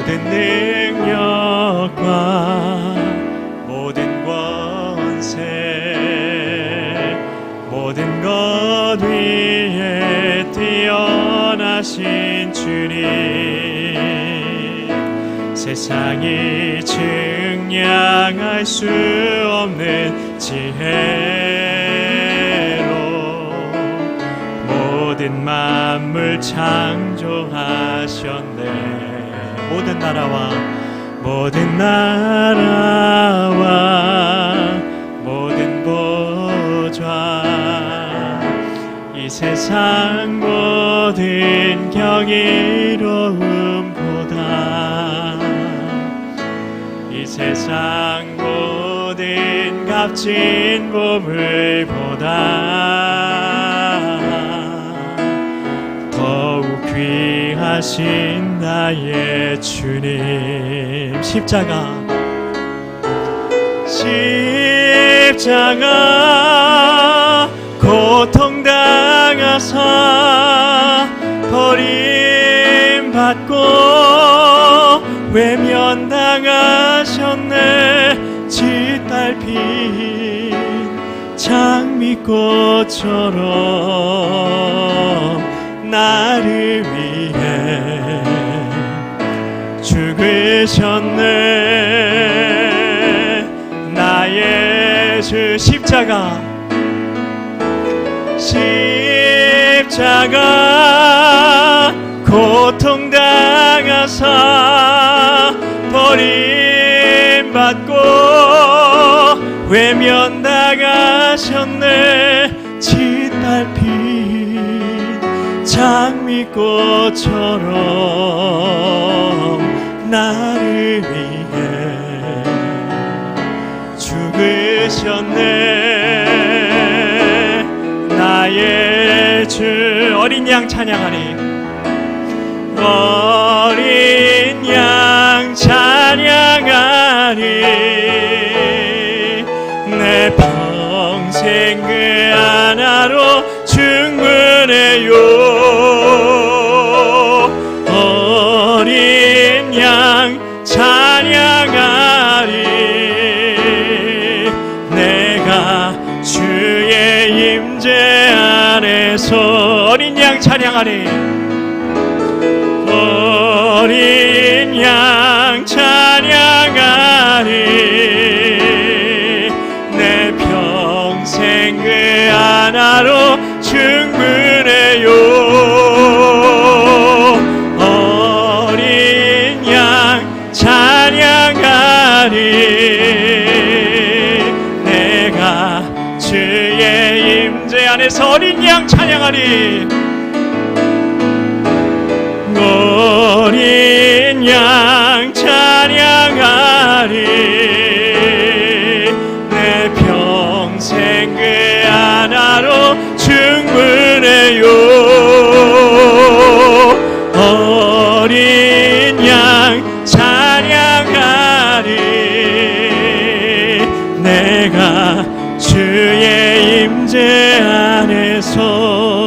모든 능력과 모든 권세 모든 것 위에 뛰어나신 주님. 세상이 증량할 수 없는 지혜로 모든 만물 창조하셨네 모든 나라와 모든 나라와 모든 보좌 이 세상 모든 경이로움보다. 이 세상 모든 값진 보물보다 귀하신 나의 주님. 십자가. 십자가 고통 당하사 버림 받고 외면 당하셨네. 짓밟힌 장미꽃처럼 나를 위해 죽으셨네. 나의 주 십자가. 십자가 고통 당하사 버림받고 외면당하셨네 장미꽃처럼 나를 위해 죽으셨네. 나의 주 어린 양 찬양하니. 어린 양 찬양하니. 내 평생 그 하나로 충분해요 찬양하리. 내가 주의 임재 안에서 어린 양 찬양하리. 어린 양 찬양하리. 내 평생 그 하나로 충분해요 찬양하리 내가 주의 임재 안에서 어린 양 찬양하리. 어린 양 찬양하리 내가 주의 임재 안에서